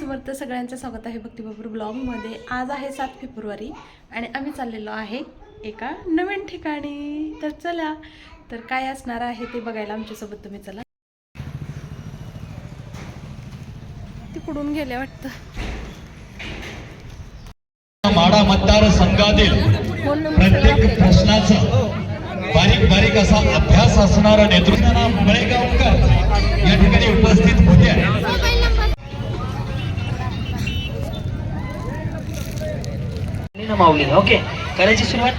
समर्थ सगळ्यांचं स्वागत आहे भक्तीबापूर ब्लॉगमध्ये. आज आहे सात फेब्रुवारी आणि आम्ही चाललेलो आहे एका नवीन ठिकाणी. तर चला तर काय असणार आहे ते बघायला आमच्यासोबत तुम्ही चला. तिकडून गेले वाटतं. माडा मतदार संघातील प्रत्येक प्रश्नाचा बारीक बारीक असा अभ्यास असणारा नेतृत्व माऊली ओके करायची सुरुवात?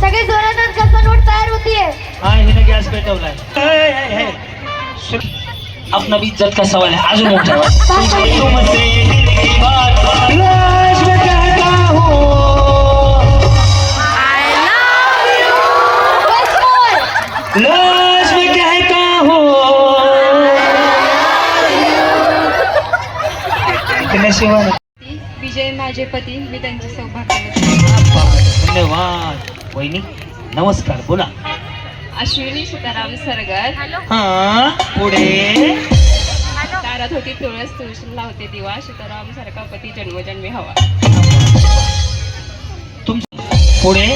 सगळे जोरात कसं नोट तयार होतीये. हा हिने गॅस पेटवलाय. हे. अपना भी इज़्ज़त का सवाल है आज मोठा तुमसे की बात में कहता हूँ। लाज में कहता हूँ। इतने शिवाय. विजय माझे पती मी त्यांचे सौभाग्य धन्यवाद. वहिनी नमस्कार बोला. अश्विनी सीताराम सरगर हा पुढे. दारात होती तुळस तुळशी लावते दिवा सीताराम सारखा पती जन्मजन्मी हवा. तुम पुढे.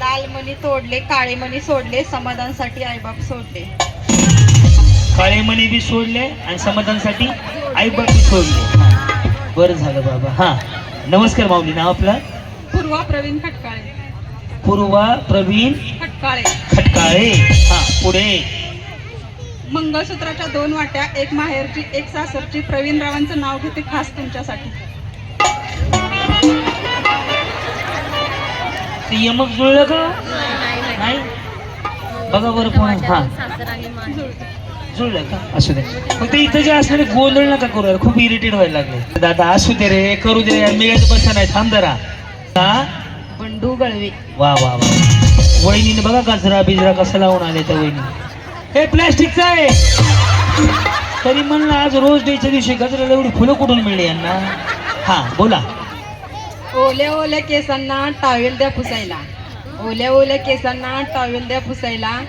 लाल मणी तोडले काळे मणी सोडले समाधानसाठी आईबाप सोडले. काळे मणी बी सोडले आणि समाधानासाठी आई बाप बी सोडले. बरं झालं बाबा. हा. नमस्कार माऊली नाव आपलं? पूर्वा प्रवीण खटकाळे. पूर्वा प्रवीण खटकाळे. खटकाळे. हा पुढे. मंगळसूत्राच्या दोन वाट्या एक माहेरची एक सासरची. प्रवीण रावांचं नाव घेते खास तुमच्यासाठी. ते यमक जुळलं का? नाही बघा बरं पण हा. जुळलं का? असू दे. फक्त इथं जे असणारे गोंधळ नका करू. खूप इरिटेट व्हायला लागले. दादा असू दे रे करू दे यार मी बसा नाही. थांब जरा. हा? बंडू गळवे. वा वा वा. वहिनीने बघा गजरा बिजरा कसा लावून आले त्या वहिनी. हे प्लॅस्टिकचा आहे. तरी म्हणलं आज रोज डेच्या दिवशी गजराला एवढी फुलं कुठून मिळली यांना? हा बोला. ओल्या ओल्या केसांना टावेल द्या पुसायला. ओल्या ओल्या केसांना टावेल द्या पुसायला.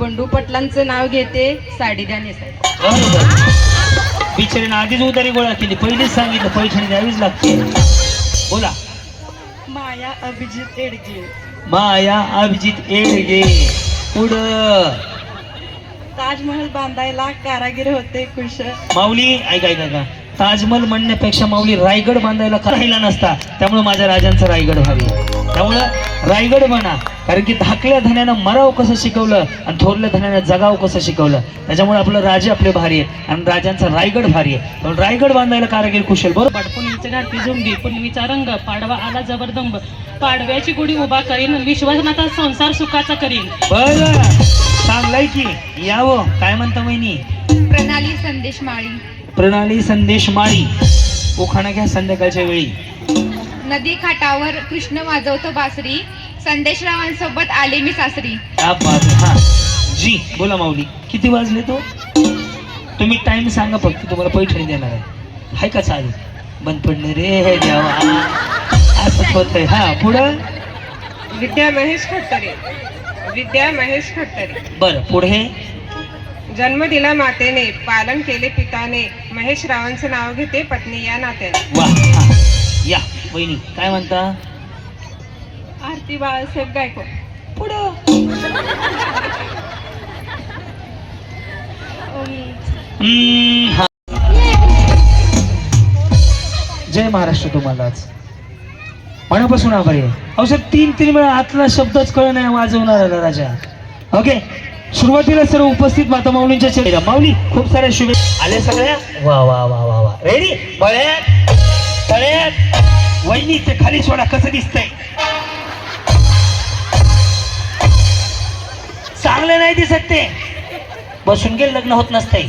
बंडू पटलांचं नाव घेते साडी द्या नेसायला. बरोबर बिचारीनं आधीच उतारी गोळा केली. पहिलेच सांगितलं पैठणी द्यावीच लागते. बोला. माया अभिजित एडगे. माया अभिजित येडगे पुढं. ताजमहल बांधायला कारागीर होते खुश माऊली ऐका ऐका ऐका. ताजमहल म्हणण्यापेक्षा माऊली रायगड बांधायला का राहिला नसता. त्यामुळे माझ्या राजांचं रायगड आहे. त्यामुळं रायगड म्हणा. कारण की धाकल्या धन्यानं मराव कसं शिकवलं आणि थोरल्या धन्यानं जगाव कसं शिकवलं. त्याच्यामुळे आपलं राजे आपले भारी आहे आणि राजांचा रायगड भारी आहे. पण रायगड बांधायला कारागीर कुशल. बरोबर घाटी झुंबी पुनवीचा रंग. पाडवा आला जबरदंब पाडव्याची गुढी उभा करीन. विश्वासनाचा संसार सुखाचा करीन. बरं. चांगलंय की. यावं. काय म्हणता वहिनी? प्रणाली संदेश माळी. प्रणाली संदेश माळी. उखाणा घ्या संध्याकाळच्या वेळी. नदी काठावर कृष्ण वाजवतो बासरी. संदेशरावांसोबत आले मी सासरी. क्या बात आहे. हा. जी बोला माऊली. किती वाजले तो? तुम्ही टाइम सांगा फक्त तुम्हाला पैठणी देणार आहे. हाय का चालेल बंद पडणे रे हे देवा. असंच होतंय. हा पुढं? विद्या महेश खट्टरे विद्या महेश खट्टरे बरं पुढे जन्म दिला मातेने पालन केले पिताने महेश रावांचं नाव घेते पत्नी या नात्याने. वा हा. या. वहिनी काय म्हणता? आरती बाळासाहेब गायकवाड. पुढं. हम्म, हा. जय महाराष्ट्र तुम्हालाच. मनापासून आभारी आहे. अहो सर तीन तीन वेळा आतला शब्दच कळ नाही वाजवणारा राजा. ओके सुरुवातीला सर्व उपस्थित माता माऊलींच्या चेहऱ्या माऊली खूप साऱ्या शुभेच्छा आल्या सगळ्या? वा वा वा वा वा. रेडी बळ्यात. तळ्यात. वहिनी ते खाली सोडा कसं दिसतंय चांगलं नाही दिसत ते बसून गेल लग्न होत नसतंय